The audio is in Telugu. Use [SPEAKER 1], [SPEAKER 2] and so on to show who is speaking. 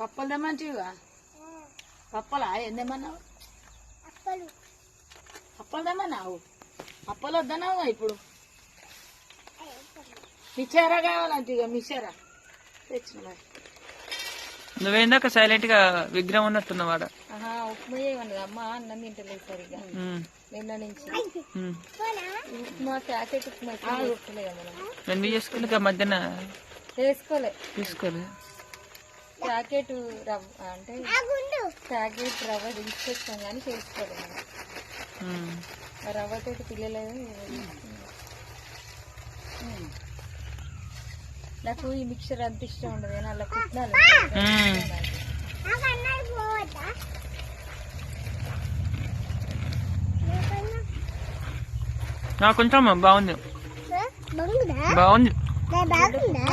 [SPEAKER 1] పప్పలు తెమ్మంటివిగా పప్పలా? ఏం తెమ్మన్నావు?
[SPEAKER 2] అప్పలు.
[SPEAKER 1] అప్పలు తెమ్మన్నావు? అప్పలు వద్దన్నావు ఇప్పుడు? మిచ్చారా కావాలంటే ఇక మిచ్చారా తెచ్చిన మరి.
[SPEAKER 3] నువ్వేందాక సైలెంట్గా విగ్రహం ఉన్నట్టున్నవాడ
[SPEAKER 4] ఆహా ఉప్మా చేయమన్నది. అమ్మ అన్నం తింటలేదు సరిగ్గా. నిన్న నుంచి. ఉప్మా ప్యాకెట్ ఉప్మా
[SPEAKER 3] చేసుకోలేక మధ్యాహ్న
[SPEAKER 4] చేసుకోలే
[SPEAKER 3] తీసుకోలే.
[SPEAKER 4] ప్యాకెట్ రవ్వ అంటే ప్యాకెట్ రవ్వ తీసుకొచ్చాం కానీ చేసుకోలేదు రవ్వతో పిల్లలు నాకు ఈ మిక్చర్ అంత ఇష్టం ఉండదు కానీ అలా
[SPEAKER 3] నాకు కొంచెం బాగుంది.
[SPEAKER 2] బాగుందా?
[SPEAKER 3] బాగుంది.
[SPEAKER 2] బాగుందా?